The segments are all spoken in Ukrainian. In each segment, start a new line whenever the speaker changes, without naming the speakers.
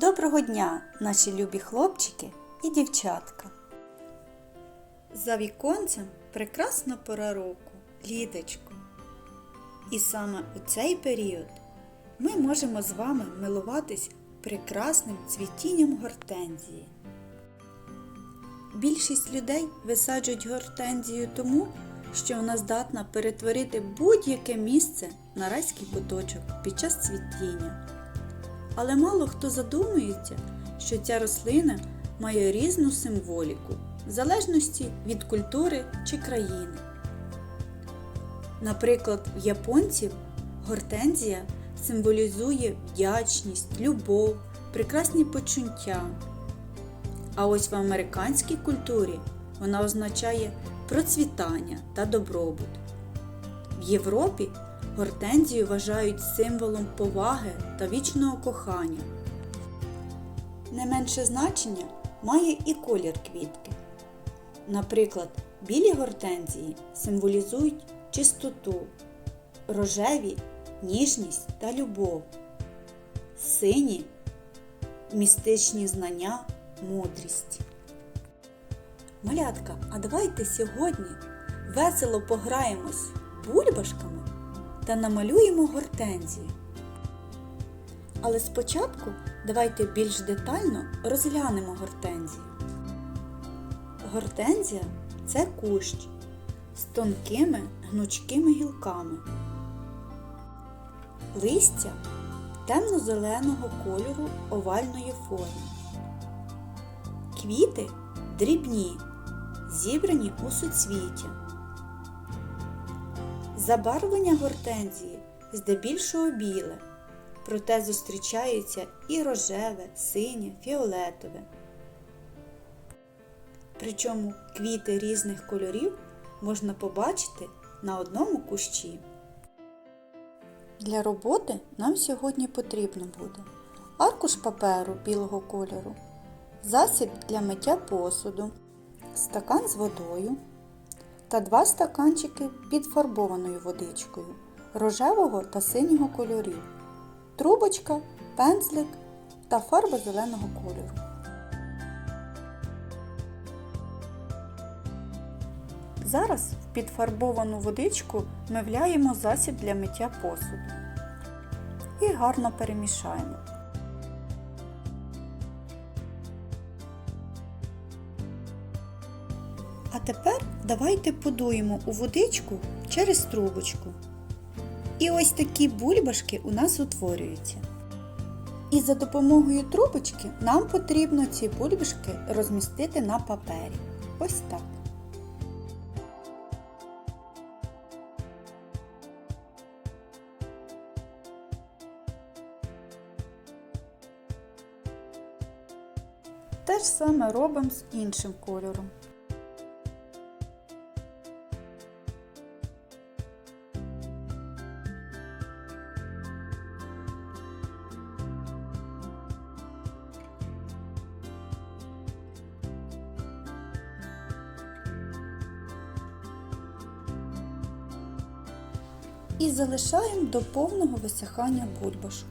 Доброго дня, наші любі хлопчики і дівчатка. За віконцем прекрасна пора року, літочко. І саме у цей період ми можемо з вами милуватись прекрасним цвітінням гортензії. Більшість людей висаджують гортензію тому, що вона здатна перетворити будь-яке місце на райський куточок під час цвітіння. Але мало хто задумується, що ця рослина має різну символіку в залежності від культури чи країни. Наприклад, в японців гортензія символізує вдячність, любов, прекрасні почуття. А ось в американській культурі вона означає процвітання та добробут. В Європі гортензію вважають символом поваги та вічного кохання. Не менше значення має і колір квітки. Наприклад, білі гортензії символізують чистоту, рожеві ніжність та любов, сині містичні знання, мудрість. Малятка, а давайте сьогодні весело пограємось бульбашками та намалюємо гортензії. Але спочатку давайте більш детально розглянемо гортензію. Гортензія це кущ з тонкими гнучкими гілками. Листя темно-зеленого кольору овальної форми. Квіти дрібні, зібрані у суцвіття. Забарвлення гортензії здебільшого біле, проте зустрічається і рожеве, синє, фіолетове. Причому квіти різних кольорів можна побачити на одному кущі. Для роботи нам сьогодні потрібно буде аркуш паперу білого кольору, засіб для миття посуду, стакан з водою та два стаканчики підфарбованою водичкою рожевого та синього кольорів, трубочка, пензлик та фарба зеленого кольору. Зараз в підфарбовану водичку ми вляємо засіб для миття посуду і гарно перемішаємо. Тепер давайте подуємо у водичку через трубочку. І ось такі бульбашки у нас утворюються. І за допомогою трубочки нам потрібно ці бульбашки розмістити на папері. Ось так. Те ж саме робимо з іншим кольором. І залишаємо до повного висихання бульбашок.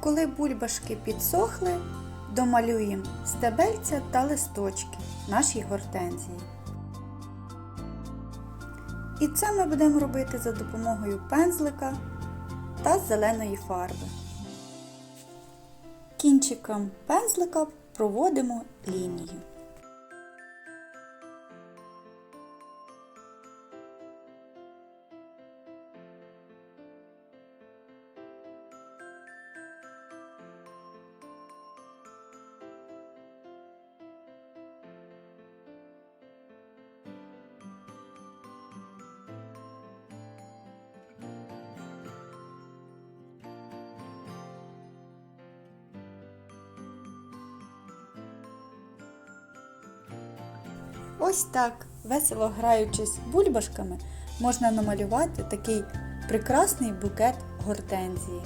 Коли бульбашки підсохли, домалюємо стебельця та листочки нашій гортензії. І це ми будемо робити за допомогою пензлика та зеленої фарби. Кінчиком пензлика проводимо лінію. Ось так, весело граючись бульбашками, можна намалювати такий прекрасний букет гортензії.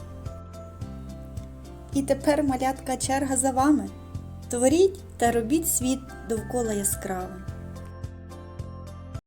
І тепер малятка черга за вами. Творіть та робіть світ довкола яскравим.